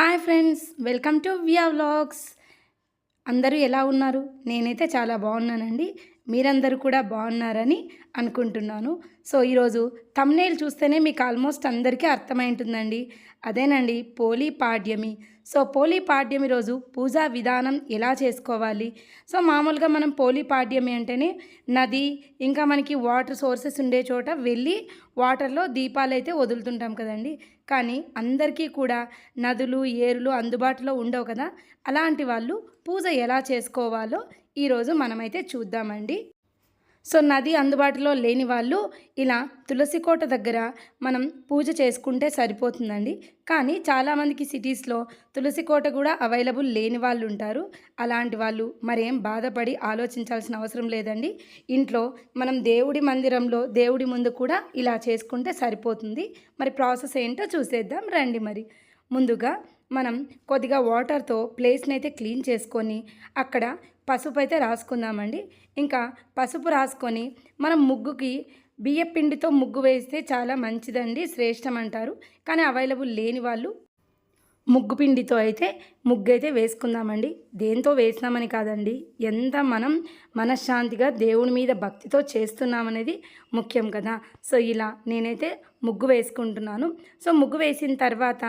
Hi friends welcome to via vlogs. అందరూ ఎలా ఉన్నారు? నేనైతే చాలా బాగున్నానండి. మీరందరూ కూడా బాగున్నారని అనుకుంటున్నాను. సో ఈరోజు తమ్నేల్ చూస్తేనే మీకు ఆల్మోస్ట్ అందరికీ అర్థమై ఉంటుందండి అదేనండి పోలీ పాడ్యమి. సో పోలీ పాడ్యమి రోజు పూజా విధానం ఎలా చేసుకోవాలి? సో మామూలుగా మనం పోలీ పాడ్యమి అంటేనే నది ఇంకా మనకి వాటర్ సోర్సెస్ ఉండే చోట వెళ్ళి వాటర్లో దీపాలు అయితే వదులుతుంటాం కదండి. కానీ అందరికీ కూడా నదులు ఏరులు అందుబాటులో ఉండవు కదా. అలాంటి వాళ్ళు పూజ ఎలా చేసుకోవాలో ఈరోజు మనమైతే చూద్దామండి. సో నది అందుబాటులో లేని వాళ్ళు ఇలా తులసి కోట దగ్గర మనం పూజ చేసుకుంటే సరిపోతుందండి. కానీ చాలామందికి సిటీస్లో తులసి కోట కూడా అవైలబుల్ లేని వాళ్ళు ఉంటారు. అలాంటి వాళ్ళు మరేం బాధపడి ఆలోచించాల్సిన అవసరం లేదండి. ఇంట్లో మనం దేవుడి మందిరంలో దేవుడి ముందు కూడా ఇలా చేసుకుంటే సరిపోతుంది. మరి ప్రాసెస్ ఏంటో చూసేద్దాం రండి మరి. ముందుగా మనం కొద్దిగా వాటర్తో ప్లేస్ని అయితే క్లీన్ చేసుకొని అక్కడ పసుపు అయితే రాసుకుందామండి. ఇంకా పసుపు రాసుకొని మనం ముగ్గుకి బియ్య పిండితో ముగ్గు వేస్తే చాలా మంచిదండి శ్రేష్టం అంటారు. కానీ అవైలబుల్ లేని వాళ్ళు ముగ్గు పిండితో అయితే ముగ్గు అయితే వేసుకుందామండి. దేంతో వేసినామని కాదండి. ఎంత మనం మనశ్శాంతిగా దేవుని మీద భక్తితో చేస్తున్నామనేది ముఖ్యం కదా. సో ఇలా నేనైతే ముగ్గు వేసుకుంటున్నాను. సో ముగ్గు వేసిన తర్వాత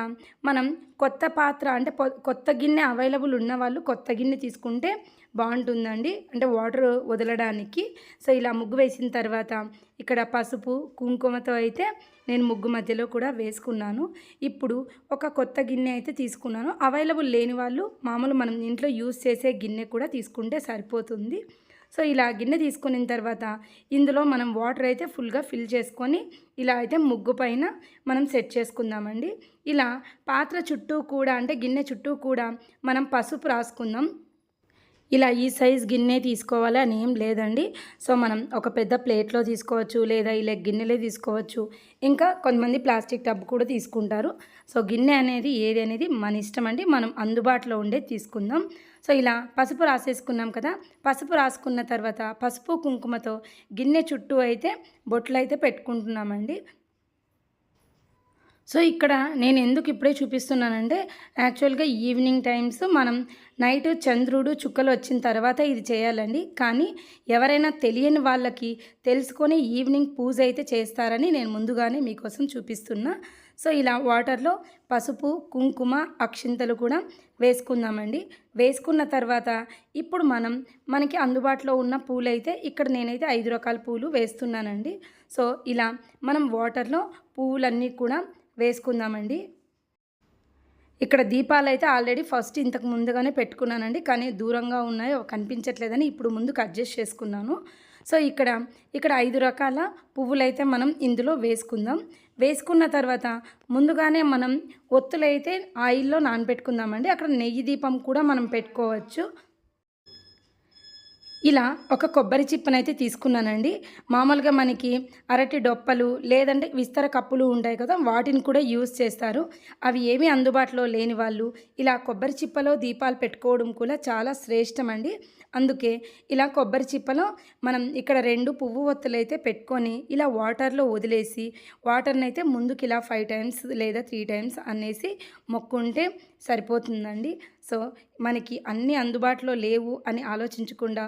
మనం కొత్త పాత్ర అంటే కొత్త గిన్నె అవైలబుల్ ఉన్న వాళ్ళు కొత్త గిన్నె తీసుకుంటే బాగుంటుందండి. అంటే వాటర్ వదలడానికి. సో ఇలా ముగ్గు వేసిన తర్వాత ఇక్కడ పసుపు కుంకుమతో అయితే నేను ముగ్గు మధ్యలో కూడా వేసుకున్నాను. ఇప్పుడు ఒక కొత్త గిన్నె అయితే తీసుకున్నాను. అవైలబుల్ లేని వాళ్ళు మామూలు మనం ఇంట్లో యూజ్ చేసే గిన్నె కూడా తీసుకుంటే సరిపోతుంది. సో ఇలా గిన్నె తీసుకున్న తర్వాత ఇందులో మనం వాటర్ అయితే ఫుల్గా ఫిల్ చేసుకొని ఇలా అయితే ముగ్గు పైన మనం సెట్ చేసుకుందామండి. ఇలా పాత్ర చుట్టూ కూడా అంటే గిన్నె చుట్టూ కూడా మనం పసుపు రాసుకుందాం. ఇలా ఈ సైజ్ గిన్నె తీసుకోవాలి అని ఏం లేదండి. సో మనం ఒక పెద్ద ప్లేట్లో తీసుకోవచ్చు లేదా ఇలా గిన్నెలే తీసుకోవచ్చు. ఇంకా కొంతమంది ప్లాస్టిక్ టబ్ కూడా తీసుకుంటారు. సో గిన్నె అనేది ఏది అనేది మన ఇష్టం అండి. మనం అందుబాటులో ఉండే తీసుకుందాం. సో ఇలా పసుపు రాసేసుకున్నాం కదా. పసుపు రాసుకున్న తర్వాత పసుపు కుంకుమతో గిన్నె చుట్టూ అయితే బొట్లు అయితే పెట్టుకుంటున్నామండి. సో ఇక్కడ నేను ఎందుకు ఇప్పుడే చూపిస్తున్నానంటే యాక్చువల్గా ఈవినింగ్ టైమ్స్ మనం నైట్ చంద్రుడు చుక్కలు వచ్చిన తర్వాత ఇది చేయాలండి. కానీ ఎవరైనా తెలియని వాళ్ళకి తెలుసుకొని ఈవినింగ్ పూజ అయితే చేస్తారని నేను ముందుగానే మీకోసం చూపిస్తున్నా. సో ఇలా వాటర్లో పసుపు కుంకుమ అక్షింతలు కూడా వేసుకుందామండి. వేసుకున్న తర్వాత ఇప్పుడు మనం మనకి అందుబాటులో ఉన్న పూలు అయితే ఇక్కడ నేనైతే ఐదు రకాల పూలు వేస్తున్నానండి. సో ఇలా మనం వాటర్లో పువ్వులన్నీ కూడా వేసుకుందామండి. ఇక్కడ దీపాలు అయితే ఆల్రెడీ ఫస్ట్ ఇంతకు ముందుగానే పెట్టుకున్నానండి. కానీ దూరంగా ఉన్నాయో కనిపించట్లేదని ఇప్పుడు ముందుకు అడ్జస్ట్ చేసుకున్నాను. సో ఇక్కడ ఇక్కడ ఐదు రకాల పువ్వులు అయితే మనం ఇందులో వేసుకుందాం. వేసుకున్న తర్వాత ముందుగానే మనం ఒత్తులైతే ఆయిల్లో నానబెట్టుకుందామండి. అక్కడ నెయ్యి దీపం కూడా మనం పెట్టుకోవచ్చు. ఇలా ఒక కొబ్బరి చిప్పనైతే తీసుకున్నానండి. మామూలుగా మనకి అరటి డొప్పలు లేదంటే విస్తర కప్పులు ఉంటాయి కదా వాటిని కూడా యూజ్ చేస్తారు. అవి ఏమీ అందుబాటులో లేని వాళ్ళు ఇలా కొబ్బరి చిప్పలో దీపాలు పెట్టుకోవడం కూడా చాలా శ్రేష్టమండి అందుకే ఇలా కొబ్బరి చిప్పలో మనం ఇక్కడ రెండు పువ్వు ఒత్తులు అయితే పెట్టుకొని ఇలా వాటర్లో వదిలేసి వాటర్ని అయితే ముందుకు ఇలా ఫైవ్ టైమ్స్ లేదా త్రీ టైమ్స్ అనేసి మొక్కుంటే సరిపోతుందండి. సో మనకి అన్నీ అందుబాటులో లేవు అని ఆలోచించకుండా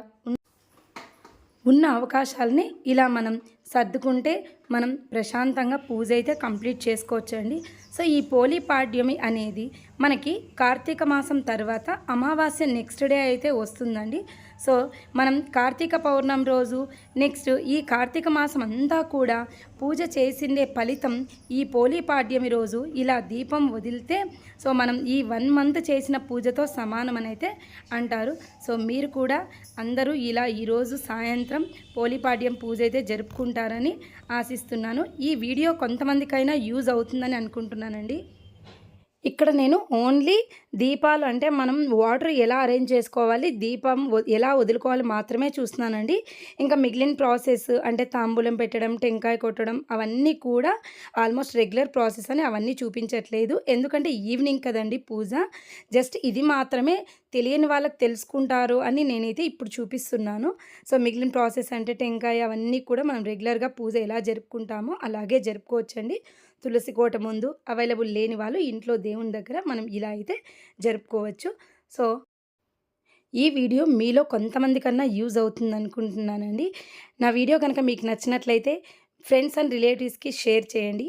ఉన్న అవకాశాలని ఇలా మనం సర్దుకుంటే మనం ప్రశాంతంగా పూజ అయితే కంప్లీట్ చేసుకోవచ్చండి. సో ఈ పోలీ పాడ్యమి అనేది మనకి కార్తీక మాసం తర్వాత అమావాస్య నెక్స్ట్ డే అయితే వస్తుందండి. సో మనం కార్తీక పౌర్ణమి రోజు నెక్స్ట్ ఈ కార్తీక మాసం అంతా కూడా పూజ చేసిండే ఫలితం ఈ పోలీ పాడ్యమి రోజు ఇలా దీపం వదిలితే సో మనం ఈ వన్ మంత్ చేసిన పూజతో సమానం అయితే అంటారు. సో మీరు కూడా అందరూ ఇలా ఈరోజు సాయంత్రం పోలీపాడ్యం పూజ అయితే జరుపుకుంటారు. జరుపుకుంటారని ఆశిస్తున్నాను. ఈ వీడియో కొంతమందికైనా యూజ్ అవుతుందని అనుకుంటున్నానండి. ఇక్కడ నేను ఓన్లీ దీపాలు అంటే మనం వాటర్ ఎలా అరేంజ్ చేసుకోవాలి దీపం ఎలా వదులుకోవాలి మాత్రమే చూస్తున్నానండి. ఇంకా మిగిలిన ప్రాసెస్ అంటే తాంబూలం పెట్టడం టెంకాయ కొట్టడం అవన్నీ కూడా ఆల్మోస్ట్ రెగ్యులర్ ప్రాసెస్ అని అవన్నీ చూపించట్లేదు. ఎందుకంటే ఈవినింగ్ కదండి పూజ. జస్ట్ ఇది మాత్రమే తెలియని వాళ్ళకి తెలుసుకుంటారు అని నేనైతే ఇప్పుడు చూపిస్తున్నాను. సో మిగిలిన ప్రాసెస్ అంటే టెంకాయ అవన్నీ కూడా మనం రెగ్యులర్గా పూజ ఎలా జరుపుకుంటామో అలాగే జరుపుకోవచ్చండి. తులసి కోట ముందు అవైలబుల్ లేని వాళ్ళు ఇంట్లో దేవుని దగ్గర మనం ఇలా అయితే జరుపుకోవచ్చు. సో ఈ వీడియో మీలో కొంతమంది కన్నా యూజ్ అవుతుంది అనుకుంటున్నానండి. నా వీడియో కనుక మీకు నచ్చినట్లయితే ఫ్రెండ్స్ అండ్ రిలేటివ్స్కి షేర్ చేయండి.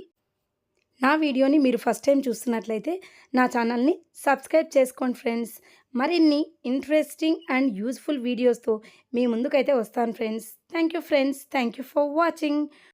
నా వీడియోని మీరు ఫస్ట్ టైం చూస్తున్నట్లయితే నా ఛానల్ని సబ్స్క్రైబ్ చేసుకోండి ఫ్రెండ్స్. మరిన్ని ఇంట్రెస్టింగ్ అండ్ యూస్ఫుల్ వీడియోస్తో మీ ముందుకైతే వస్తాను friends thank you friends thank you for watching